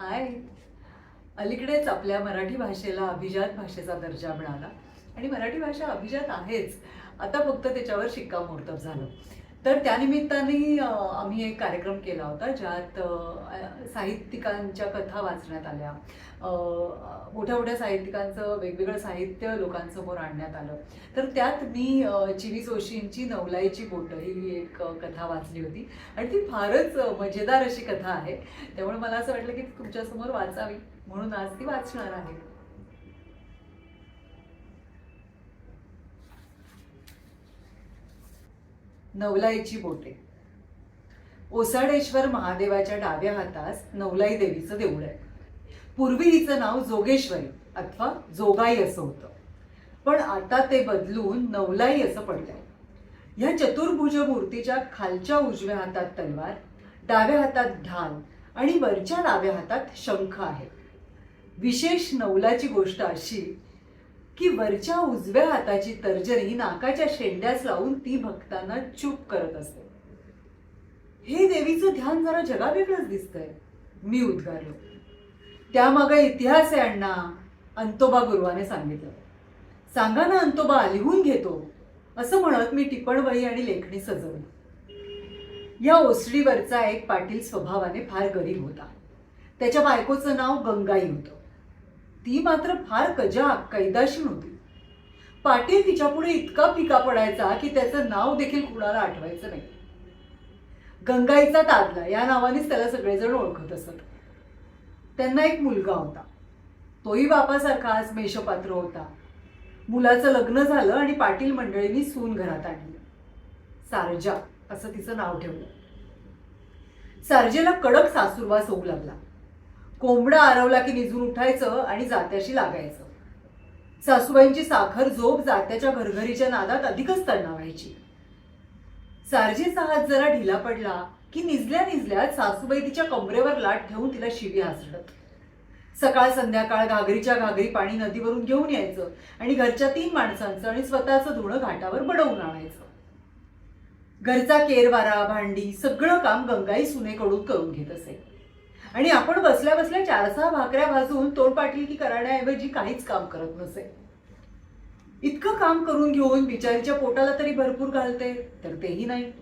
हाय. अलीकडेच आपल्या मराठी भाषेला अभिजात भाषेचा दर्जा मिळाला. आणि मराठी भाषा अभिजात आहेच. आता फक्त त्याच्यावर शिक्कामोर्तब झालं. तर त्यानिमित्ताने आम्ही एक कार्यक्रम केला होता ज्यात साहित्यिकांच्या कथा वाचण्यात आल्या. मोठ्या मोठ्या साहित्यिकांचं वेगवेगळं साहित्य लोकांसमोर आणण्यात आलं. तर त्यात मी चिनी जोशींची नवलाईची बोटं ही एक कथा वाचली होती. आणि ती फारच मजेदार अशी कथा आहे. त्यामुळे मला असं वाटलं की तुमच्यासमोर वाचावी. म्हणून आज ती वाचणार आहे. नवलाईची बोटे. ओसाडेश्वर महादेवाच्या डाव्या हातास नवलाई देवीचं देऊळ आहे. पूर्वी हिचं नाव जोगेश्वरी अथवा जोगाई असं होतं. पण आता ते बदलून नवलाई असं पडलंय. ह्या चतुर्भुज मूर्तीच्या खालच्या उजव्या हातात तलवार डाव्या हातात ढाल आणि वरच्या डाव्या हातात शंख आहे. विशेष नवलाची गोष्ट अशी की वरच्या उजव्या हाताची तर्जनी नाकाच्या शेंड्यास लावून ती भक्तांना चूप करत असते. हे देवीचं ध्यान जरा जगावेगळंच दिसतंय. मी उद्गारलो. त्यामागे इतिहास आहे अण्णा अंतोबा गुरुवाने सांगितलं. सांगा ना अंतोबा लिहून घेतो. असं म्हणत मी टिपणवही आणि लेखणी सजवली. या ओसडीवरचा एक पाटील स्वभावाने फार गरीब होता. त्याच्या बायकोचं नाव गंगाई होतं. ती मात्र फार कजा कैदाशी होती. पाटील तिच्यापुढे इतका फिका पडायचा की त्याचं नाव देखील कुणाला आठवायचं नाही. गंगाईचा तादला या नावानेच त्याला सगळेजण ओळखत असत. त्यांना एक मुलगा होता. तोही बापासारखाच मेषपात्र होता. मुलाचं लग्न झालं आणि पाटील मंडळींनी सून घरात आणलं. सारजा असं तिचं नाव ठेवलं. सारजेला कडक सासूरवास होऊ लागला. कोंबडा आरवला की निजून उठायचं आणि जात्याशी लागायचं. सासूबाईंची साखर झोप जात्याच्या घरघरीच्या नादात अधिकच तणावायची. सारजेचा हात जरा ढिला पडला की निजल्या निजल्यात सासूबाई तिच्या कमरेवर लाट ठेवून तिला शिवी हासडत सकाळ संध्याकाळ घागरीच्या घागरी पाणी नदीवरून घेऊन यायचं आणि घरच्या तीन माणसांचं आणि स्वतःचं धुणं घाटावर बडवून आणायचं. घरचा केरवारा भांडी सगळं काम गंगाई सुनेकडून करून घेत असे. आणि आपण बसल्या बसल्या चार सहा भाकऱ्या भाजून तोंड पाटील की करण्याऐवजी काहीच काम करत नसे. इतकं काम करून घेऊन बिचारीच्या पोटाला तरी भरपूर घालते तर तेही नाही.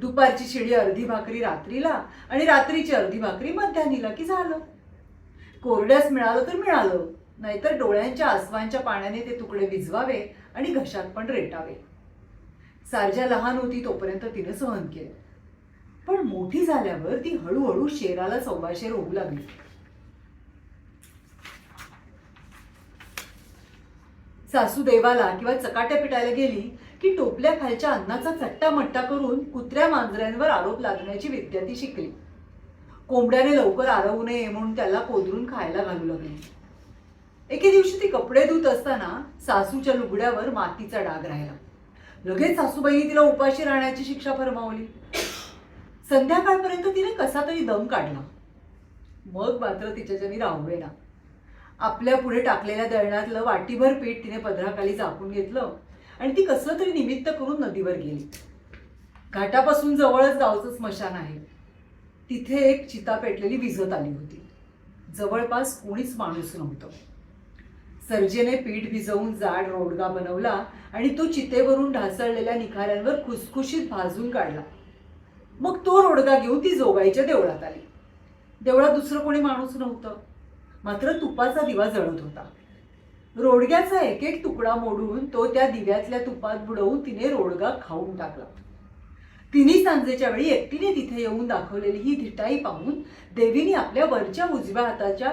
दुपारची शिडी अर्धी भाकरी रात्रीला आणि रात्रीची अर्धी भाकरी मध्यानीला की झालं? कोरड्यास मिळालं तर मिळालं नाहीतर डोळ्यांच्या आसवांच्या पाण्याने ते तुकडे भिजवावे आणि घशात पण रेटावे. सारजा लहान होती तोपर्यंत तिने सहन केलं. पण मोठी झाल्यावर ती हळूहळू शेराला सव्वाशेर होऊ लागली. सासू देवाला किंवा चकाट्या पिटायला गेली की टोपल्या खालच्या अन्नाचा चट्टा मट्टा करून कुत्र्या मांजऱ्यांवर आरोप लागण्याची विद्या ती शिकली. कोंबड्याने लवकर आरवू नये म्हणून त्याला कोदरून खायला घालू लागली. एके दिवशी ती कपडे धुत असताना सासूच्या लुगड्यावर मातीचा डाग राहिला. लगेच सासूबाईने तिला उपाशी राहण्याची शिक्षा फरमावली. संध्याकाळपर्यंत तिने कसा तरी दम काढला. मग मात्र तिच्याच्यानी राहूवे आपल्या पुढे टाकलेल्या दळणातलं वाटीभर पीठ तिने पदराखाली झाकून घेतलं आणि ती कसलं तरी निमित्त करून नदीवर गेली. घाटापासून जवळच गावचं स्मशान आहे. तिथे एक चिता पेटलेली विझत आली होती. जवळपास कोणीच माणूस नव्हतं. सर्जेने पीठ भिजवून जाड रोडगा बनवला आणि तो चितेवरून ढासळलेल्या निखाऱ्यांवर खुसखुशीत भाजून काढला. मग तो रोडगा घेऊन ती जोगाईच्या देवळात आली. देवळात दुसरं कोणी माणूस नव्हतं. मात्र तुपाचा दिवा जळत होता. रोडग्याचा एक एक तुकडा मोडून तो त्या दिव्यातल्या तुपात बुडवून तिने रोडगा खाऊन टाकला. तिन्ही सांजेच्या वेळी एकटीने तिथे येऊन दाखवलेली ही धिटाई पाहून देवीने आपल्या वरच्या उजव्या हाताच्या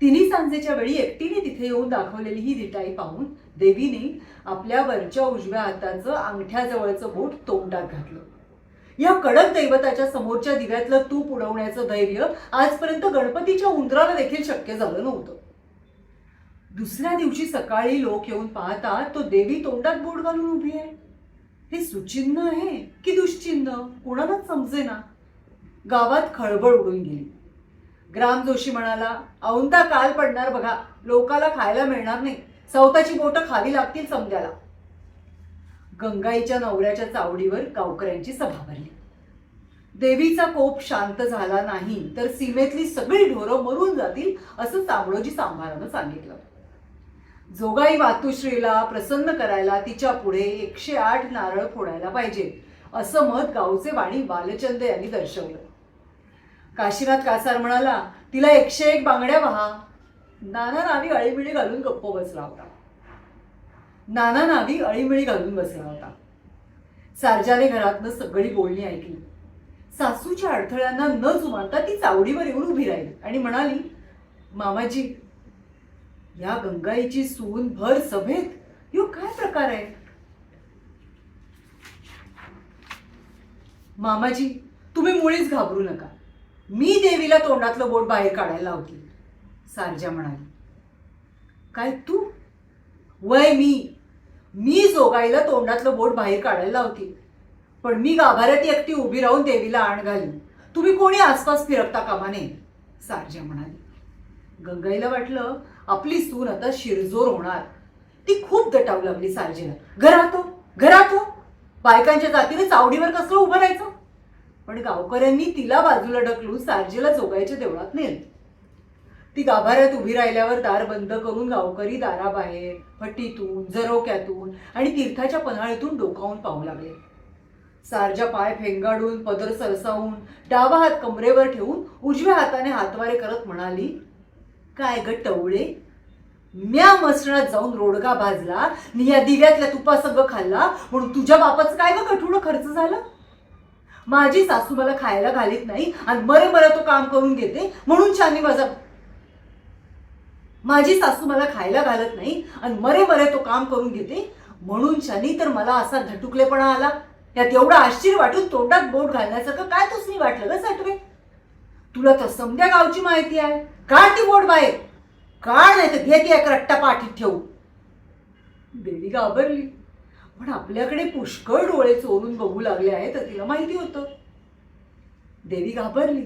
तिन्ही सांजेच्या वेळी एकटीने तिथे येऊन दाखवलेली ही धिटाई पाहून देवीने आपल्या वरच्या उजव्या हाताचं अंगठ्याजवळचं बोट तोंडात घातलं. या कडक दैवताच्या समोरच्या दिव्यातलं तूप उडवण्याचं धैर्य आजपर्यंत गणपतीच्या उंदराला देखील शक्य झालं नव्हतं. दुसऱ्या दिवशी सकाळी लोक येऊन पाहतात तो देवी तोंडात बोट घालून उभी आहे. हे सुचिन्ह आहे की दुश्चिन्ह? कोणालाच समजेना. गावात खळबळ उडून गेली. ग्राम जोशी म्हणाला औंता काल पडणार बघा लोकाला खायला मिळणार नाही. सवताची बोटं खाली लागतील समद्याला गंगाईच्या नवऱ्याच्या चावडीवर गावकऱ्यांची सभा भरली. देवीचा कोप शांत झाला नाही तर सीमेतली सगळी ढोरं मरून जातील असं तांबडोजी सांभाळानं सांगितलं. जोगाई वातुश्रीला प्रसन्न करायला तिच्या पुढे एकशे आठ नारळ फोडायला पाहिजे असं मत गावचे वाणी बालचंद यांनी दर्शवलं. काशीनाथ कासार म्हणाला तिला एकशे एक बांगड्या व्हा नाना नावी अळीमिळी घालून गप्प बसला होता. नाना नावी अळीमिळी घालून बसला होता. सारजाने घरातनं सगळी बोलणी ऐकली. सासूच्या अडथळ्यांना न जुमानता ती चावडीवर येऊन उभी राहिली आणि म्हणाली मामाजी या गंगाईची सून भर सभेत यो काय प्रकार आहे? मामाजी तुम्ही मुळीच घाबरू नका. मी देवीला तोंडातलं बोट बाहेर काढायला होती सारजा म्हणाली. काय तू? वय मी. मी जोगाईला तोंडातलं बोट बाहेर काढायला होती पण मी गाभाऱ्यात एकटी उभी राहून देवीला आण घाली तुम्ही कोणी आसपास फिरकता कामा नये सारजा म्हणाली. गंगाईला वाटलं आपली सून आता शिरजोर होणार. ती खूप दटावू लागली सारजेला. घरातो हो, घरातो हो. बायकांच्या जातीने चावडीवर कसलं उभं राहायचं? पण गावकऱ्यांनी तिला बाजूला ढकलून सारजेला जोगायच्या देवळात नेल. ती गाभाऱ्यात उभी राहिल्यावर दार बंद करून गावकरी दाराबाहेर फटीतून जरोक्यातून आणि तीर्थाच्या पन्हाळीतून डोकावून पाहू लागले. सारजा पाय फेंगाडून पदर सरसावून डावा हात कमरेवर ठेवून उजव्या हाताने हातवारे करत म्हणाली काय ग टवळे? म्या मसणात जाऊन रोडगा भाजला आणि या दिव्यातल्या तुपा सगळं खाल्ला म्हणून तुझ्या बापाचं काय ग कठोळ खर्च झाला? माझी सासू मला खायला घालीत नाही आणि मरे मला तो काम करून घेते म्हणून शानी माझा माझी सासू मला खायला घालत नाही आणि मरे मरे तो काम करून घेते म्हणून शानी तर मला असा धटुकलेपणा आला. यात एवढा आश्चर्य वाटून तोंडात बोट घालण्यासारखं काय तुसनी वाटलं ग साठवे? तुला तर समद्या गावची माहिती आहे. का ती बोट बाहेर. का नाही तर घेते एक रट्टा पाठीत ठेवू देवी घाबरली. पण आपल्याकडे पुष्कळ डोळे चोरून बघू लागले आहेत तर तिला माहिती होतं. देवी घाबरली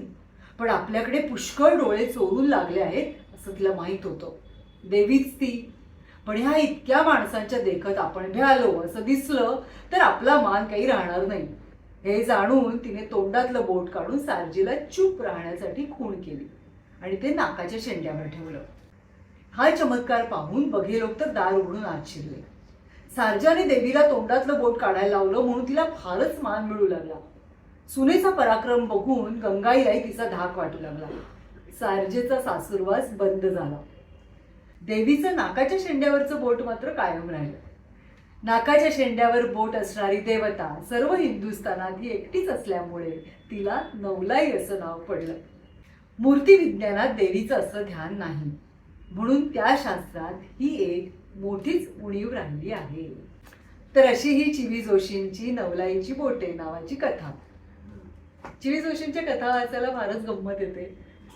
पण आपल्याकडे पुष्कळ डोळे चोरून लागले आहेत असं तिला माहीत होतं. देवीच ती. पण ह्या इतक्या माणसांच्या देखत आपण भ्यालो असं दिसलं तर आपला मान काही राहणार नाही. हे जाणून तिने तोंडातलं बोट काढून सारजीला चूप राहण्यासाठी खूण केली आणि ते नाकाच्या शेंड्यावर ठेवलं. हा चमत्कार पाहून बघे लोक तर दार उघडून आत शिरले सारजाने देवीला तोंडातलं बोट काढायला लावलं म्हणून तिला फारच मान मिळू लागला. सुनेचा पराक्रम बघून गंगाईलाही तिचा धाक वाटू लागला. सारजेचा सासुरवास बंद झाला. देवीचं नाकाच्या शेंड्यावरचं बोट मात्र कायम राहिलं. नाकाच्या शेंड्यावर बोट असणारी देवता सर्व हिंदुस्थानात ही एकटीच असल्यामुळे तिला नवलाई असं नाव पडलं. मूर्ती विज्ञानात देवीचं असं ध्यान नाही. म्हणून त्या शास्त्रात ही एक मोठीच उणीव राहिली आहे. तर अशी ही चिवी जोशींची नवलाईची बोटे नावाची कथा. चिवी जोशींच्या कथा वाचायला फारच गंमत येते.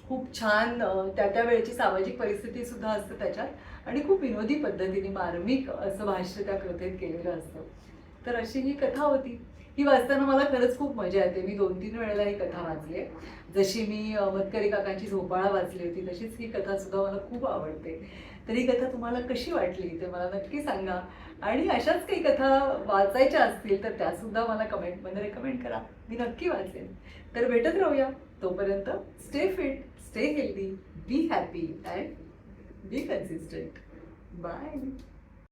खूप छान त्या त्या वेळेची सामाजिक परिस्थिती सुद्धा असते त्याच्यात आणि खूप विनोदी पद्धतीने मार्मिक असं भाष्य त्या कथेत केलेलं असतं. तर अशी ही कथा होती. ही वाचताना मला खरंच खूप मजा येते. मी दोन तीन वेळेला ही कथा वाचली. जशी मी मतकरी काकांची झोपाळा वाचली होती तशीच ही कथा सुद्धा मला खूप आवडते. तर ही कथा तुम्हाला कशी वाटली ते मला नक्की सांगा. आणि अशाच काही कथा वाचायच्या असतील तर त्यासुद्धा मला कमेंटमध्ये रेकमेंड करा. मी नक्की वाचेन. तर भेटत राहूया. तोपर्यंत stay fit stay healthy be happy and be consistent bye